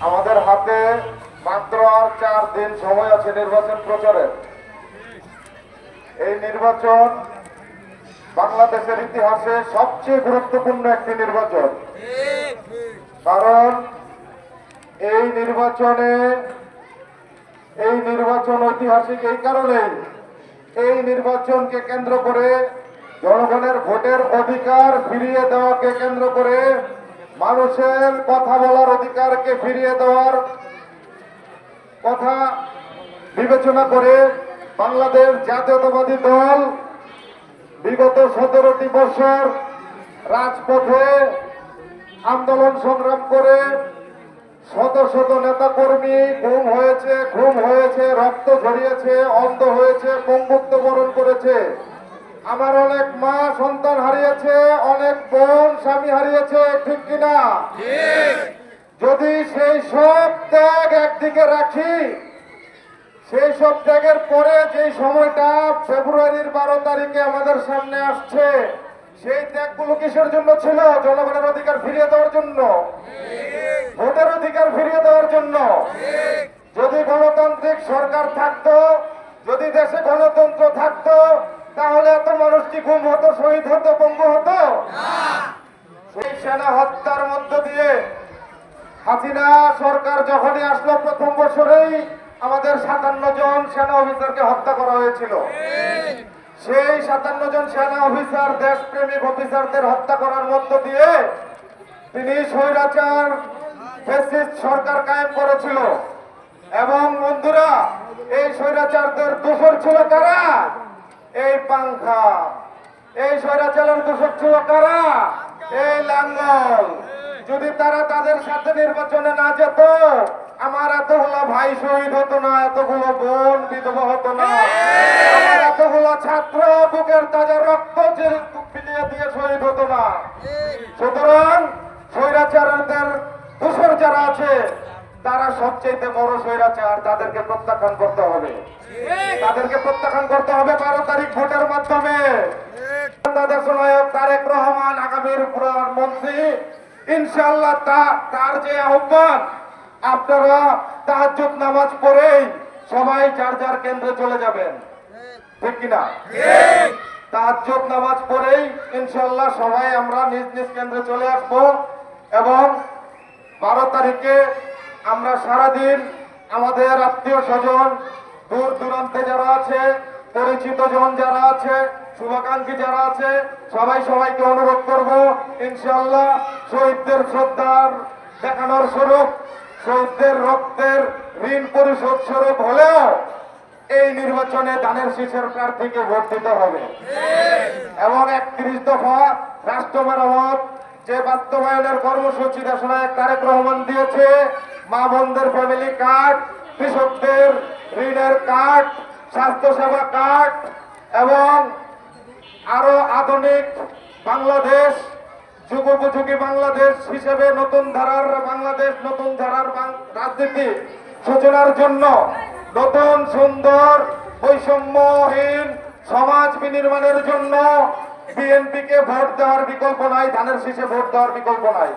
আমাদের হাতে মাত্র আর চার দিন সময় আছে নির্বাচন প্রচারের এই নির্বাচন বাংলাদেশের ইতিহাসে সবচেয়ে গুরুত্বপূর্ণ একটি নির্বাচন। কারণ এই নির্বাচনে, এই নির্বাচন ঐতিহাসিক এই কারণেই এই নির্বাচনকে কেন্দ্র করে জনগণের ভোটের অধিকার ফিরিয়ে দেওয়াকে কেন্দ্র করে মানুষের কথা বলার অধিকারকে ফিরিয়ে দেওয়ার কথা বিবেচনা করে বাংলাদেশ জাতীয়তাবাদী দল বিগত সতেরোটি বছর রাজপথে আন্দোলন সংগ্রাম করে শত শত নেতা কর্মী গুম হয়েছে ঘুম হয়েছে রক্ত ঝরিয়েছে অন্ধ হয়েছে পঙ্গুত্ব বরণ করেছে। আমার অনেক মা সন্তান হারিয়েছে অনেক বোন স্বামী হারিয়েছে ঠিক কিনা? যদি সেই সব ত্যাগ একদিকে রাখি সেই সব ত্যাগের পরে যে সময়টা ফেব্রুয়ারির বারো তারিখে আমাদের সামনে আসছে সেই ত্যাগগুলো কিসের জন্য ছিল? জনগণের অধিকার ফিরিয়ে দেওয়ার জন্য। ভোটের অধিকার ফিরিয়ে দেওয়ার জন্য। যদি গণতান্ত্রিক সরকার থাকতো, যদি দেশে গণতন্ত্র থাকতো, তাহলে এত মানুষ কি গুম হতো, শহীদ হতো, পঙ্গু হতো? সেই সেনা হত্যার মধ্য দিয়ে হাসিনা সরকার যখনই আসলো প্রথম বছরেই আমাদের সাতান্ন জন সেনা অফিসারকে হত্যা করা হয়েছিল। সেই সাতান্ন জন সেনা অফিসার, দেশপ্রেমিক অফিসারদের হত্যা করার মধ্য দিয়ে তিনি স্বৈরাচার ফেসিস্ট সরকার কায়েম করেছিল। এবং বন্ধুরা, এই স্বৈরাচারদের দোষর ছিল কারা? এই পাংখা। এই স্বৈরাচারের দোষর ছিল কারা? এই লাঙ্গল। যদি তারা তাদের সাথে নির্বাচনে না যেত, আমার এতগুলো ভাই শহীদ হতো না, এতগুলো বোন বিধবা হতো না। আমার এতগুলো ছাত্র বুকের তাজা রক্ত যে বিলিয়ে দিয়ে শহীদ হতো না। সুতরাং স্বৈরাচারদের দোষর যারা আছে তারা সবচেয়ে বড় স্বৈরাচার তাদেরকে প্রত্যাখ্যান করতে হবে। তাদেরকে প্রত্যাখ্যান করতে হবে বারো তারিখ ভোটের মাধ্যমে। বাংলাদেশ নায়ক তারেক রহমান আগামীর প্রধানমন্ত্রী ইনশাল্লাহ তার যে আহ্বান আপনারা তাহাজ্জুদ নামাজ পড়েই সবাই যার যার কেন্দ্রে চলে যাবেন। ঠিক। কিনা? তাহাজ্জুদ নামাজ পড়েই ইনশাল্লাহ সবাই আমরা নিজ নিজ কেন্দ্রে চলে আসব এবং বারো তারিখে আমরা সারাদিন আমাদের আত্মীয় স্বজন দূর দূরান্তে যারা আছে পরিচিত জন যারা আছে শুভাকাঙ্ক্ষী যারা আছে সবাই সবাইকে অনুরোধ করব ইনশাল্লাহ শহীদদের শ্রদ্ধার দেখানোর স্বরূপ শহীদদের রক্তের ঋণ পরিশোধ স্বরূপ হলেও এই নির্বাচনে দানের শীষের প্রার্থীকে ভোট দিতে হবে। এবং একত্রিশ দফা রাষ্ট্র মেরামত যে বাস্তবায়নের কর্মসূচি দেশনায়ক তারেক রহমান দিয়েছে, মা বোনদের ফ্যামিলি কার্ড কৃষকদের ঋণের কার্ড স্বাস্থ্যসেবা কার্ড এবং আরও আধুনিক বাংলাদেশ যুগোপযোগী বাংলাদেশ হিসেবে নতুন ধারার বাংলাদেশ, নতুন ধারার রাজনীতি সূচনার জন্য নতুন, সুন্দর, বৈষম্যহীন সমাজ বিনির্মাণের জন্য বিএনপিকে ভোট দেওয়ার বিকল্প নাই ধানের শীষে ভোট দেওয়ার বিকল্প নাই।